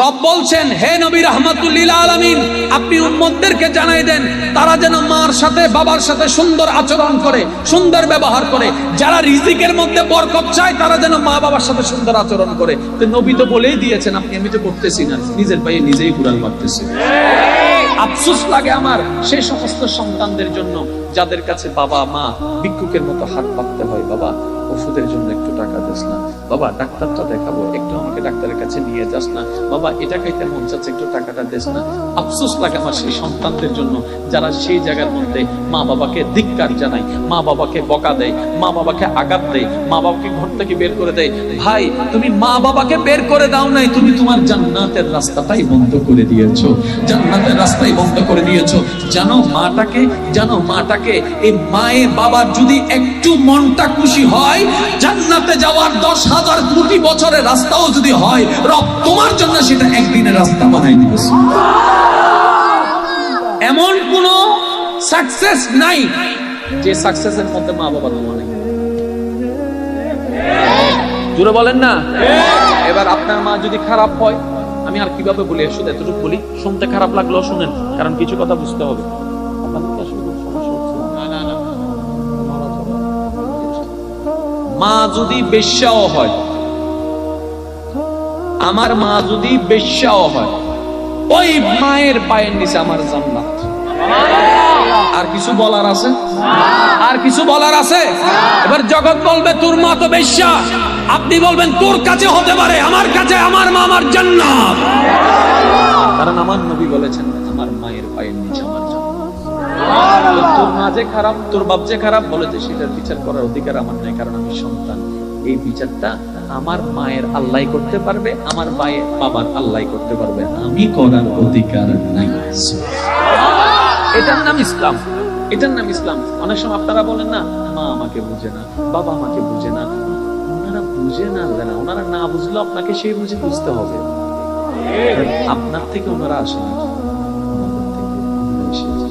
রব বলছেন, হে নবী রহমাতুল্লিল আলামিন, আপনি উম্মতদেরকে জানাই দেন, তারা যেন মার সাথে, বাবার সাথে সুন্দর আচরণ করে, সুন্দর ব্যবহার করে। যারা রিজিকের মধ্যে বরকত চায়, তারা যেন মা বাবার সাথে সুন্দর আচরণ করে। নবী তো বলেই দিয়েছেন, আপনি আমি তো করতেছি না, নিজের পায়ে নিজেই কুড়াল মারতেছি। আফসোস লাগে আমার সেই সমস্ত সন্তানদের জন্য, যাদের কাছে বাবা, মা ভিক্ষুকের মতো হাত পাততে হয়। বাবা, ওষুধের জন্য একটু টাকা দিস না। বাবা, ডাক্তারটা দেখাবো। একটু আমাকে ডাক্তারের কাছে নিয়ে যাস না। বাবা, এটা খাইতে মন চাচ্ছে, একটু টাকাটা দিস না। আফসোস লাগে আমার সেই সন্তানদের জন্য, যারা সেই জায়গার মধ্যে মা বাবাকে ধিক্কার জানায়, মা বাবাকে বকা দেয়, মা বাবাকে আঘাত দেয়, মা বাবাকে ঘর থেকে বের করে দেয়। ভাই, তুমি মা বাবাকে বের করে দাও নাই, তুমি তোমার জান্নাতের রাস্তাটাই বন্ধ করে দিয়েছ। জান্নাতের রাস্তাই বন্ধ করে দিয়েছ। জানো মাটাকে জানো মাটাকে, এই মায়ে বাবার যদি একটু মনটা খুশি হয়, জান্নাতে যাওয়ার দশ হাজার কোটি বছরের রাস্তাও যদি হয়, রব তোমার জন্য সেটা একদিনের রাস্তা বানাই দিয়েছে এমন কোন সাকসেস নাই যে সাকসেসের মধ্যে মা বাবা তোমার জুড়ে বলেন না? এবার আপনার মা যদি খারাপ হয়, আমি আর কীভাবে বলি? শুধু এতটুকু বলি, শুনতে খারাপ লাগলেও শুনেন, কারণ কিছু কথা বুঝতে হবে। আপনাদের আসলে সমস্যা মা যদি বেশ্যাও হয়, আমার মা যদি বেশ্যাও হয়, ওই মায়ের পায়ের নিচে আমার জান্নাত। আর কিছু বলার আছে? আর কিছু বলার আছে? এবার জগৎ বলবে, তোর মা তো বেশ্যা। আপনি বলবেন, তোর কাছে হতে পারে, আমার কাছে, আমার মা আমার জান্নাত। মা যে খারাপ, তোর বাপ যে খারাপ বলেছে সেটার বিচার করার অধিকার আমার নেই, কারণ আমি সন্তান। এই বিচারটা আমার মায়ের আল্লাহ করতে পারবে, আমার মায়ের বাবার আল্লাহ করতে পারবে। আমি করার অধিকার নাই। এটার নাম ইসলাম। এটার নাম ইসলাম। অনেক সময় আপনারা বলেন না, মা আমাকে বুঝে না, বাবা আমাকে বুঝে না। ওনারা বুঝে না না, ওনারা না বুঝলে আপনাকে সেই বুঝে বুঝতে হবে। আপনার থেকে ওনারা আমরা এসেছি।